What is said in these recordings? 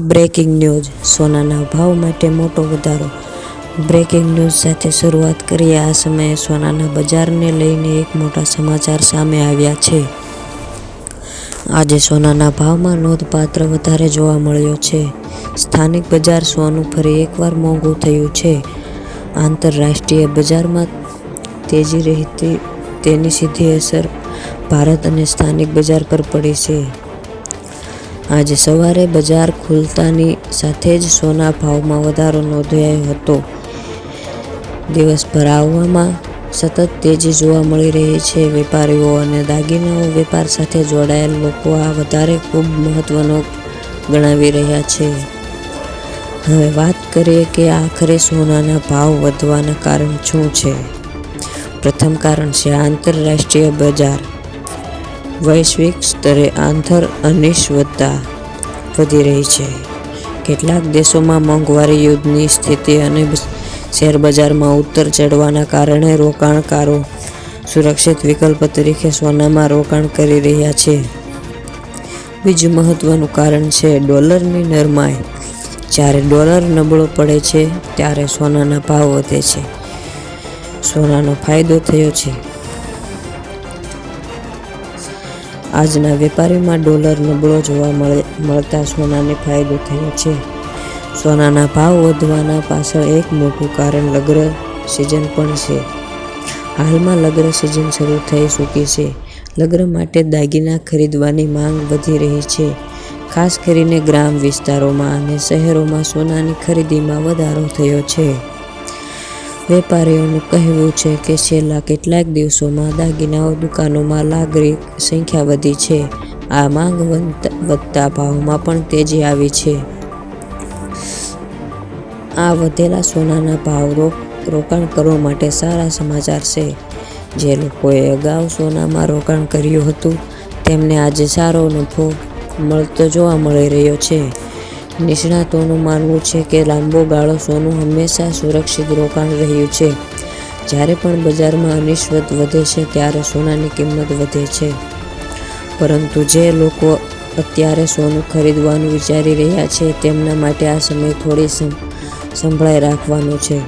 Breaking news સોનાના ભાવ માટે મોટો વધારો. બ્રેકિંગ ન્યૂઝ સાથે શરૂઆત કરીએ. આ સમયે સોનાના બજારને લઈને એક મોટા સમાચાર સામે આવ્યા છે. આજે સોનાના ભાવમાં નોંધપાત્ર વધારે જોવા મળ્યો છે. સ્થાનિક બજાર સોનું ફરી એકવાર મોંઘું થયું છે. આંતરરાષ્ટ્રીય બજારમાં તેજી રહેતી તેની સીધી અસર ભારત અને સ્થાનિક બજાર પર પડી છે. આજે સવારે બજાર ખુલતાની સાથે જ સોના ભાવમાં વધારો નોંધાયો હતો. દિવસભર આવવામાં સતત તેજી જોવા મળી રહી છે. વેપારીઓ અને દાગીનાઓ વેપાર સાથે જોડાયેલ લોકો આ વધારે ખૂબ મહત્વનો ગણાવી રહ્યા છે. હવે વાત કરીએ કે આખરે સોનાના ભાવ વધવાના કારણ શું છે? પ્રથમ કારણ છે આંતરરાષ્ટ્રીય બજાર. વૈશ્વિક સ્તરે આંતર અનિશ્ચિતતા વધી રહી છે. કેટલાક દેશોમાં મોંઘવારી યુદ્ધની સ્થિતિ અને શેરબજારમાં ઉત્તર ચઢવાના કારણે રોકાણકારો સુરક્ષિત વિકલ્પ તરીકે સોનામાં રોકાણ કરી રહ્યા છે. બીજું મહત્વનું કારણ છે ડોલરની નરમાઈ. જ્યારે ડોલર નબળો પડે છે, ત્યારે સોનાના ભાવ વધે છે. સોનાનો ફાયદો થયો છે. આજના વેપારીમાં ડોલર નબળો જોવા મળે, મળતા સોનાને ફાયદો થયો છે. સોનાના ભાવ વધવાના પાછળ એક મોટું કારણ લગ્ન સિઝન પણ છે. હાલમાં લગ્ન સિઝન શરૂ થઈ ચૂકી છે. લગ્ન માટે દાગીના ખરીદવાની માંગ વધી રહી છે. ખાસ કરીને ગ્રામ વિસ્તારોમાં અને શહેરોમાં સોનાની ખરીદીમાં વધારો થયો છે. વેપારીઓનું કહેવું છે કે છેલ્લા કેટલાક દિવસોમાં દાગીનાઓ દુકાનોમાં લાગણી સંખ્યા વધી છે. આ માંગ વધતા ભાવમાં પણ તેજી આવી છે. આ વધેલા સોનાના ભાવ રોકાણ કરવા માટે સારા સમાચાર છે. જે લોકોએ અગાઉ સોનામાં રોકાણ કર્યું હતું, તેમને આજે સારો નફો મળતો જોવા મળી રહ્યો છે. નિષ્ણાતોનું માનવું છે કે લાંબો ગાળો સોનું હંમેશા સુરક્ષિત રોકાણ રહ્યું છે. જ્યારે પણ બજારમાં અનિશ્વત વધે છે, ત્યારે સોનાની કિંમત વધે છે. પરંતુ જે લોકો અત્યારે સોનું ખરીદવાનું વિચારી રહ્યા છે, તેમના માટે આ સમય થોડી સંભળાઈ રાખવાનો છે.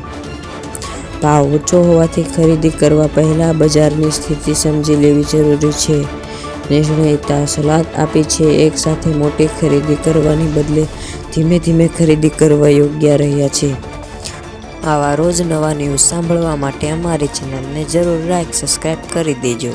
ભાવ ઊંચો હોવાથી ખરીદી કરવા પહેલાં બજારની સ્થિતિ સમજી લેવી જરૂરી છે. નિષ્ણાતોએ સલાહ આપી છે એકસાથે મોટી ખરીદી કરવાની બદલે ધીમે ધીમે ખરીદી કરવા યોગ્ય રહ્યા છે. આવા રોજ નવા ન્યૂઝ સાંભળવા માટે અમારી ચેનલને જરૂર લાઈક સબસ્ક્રાઈબ કરી દેજો.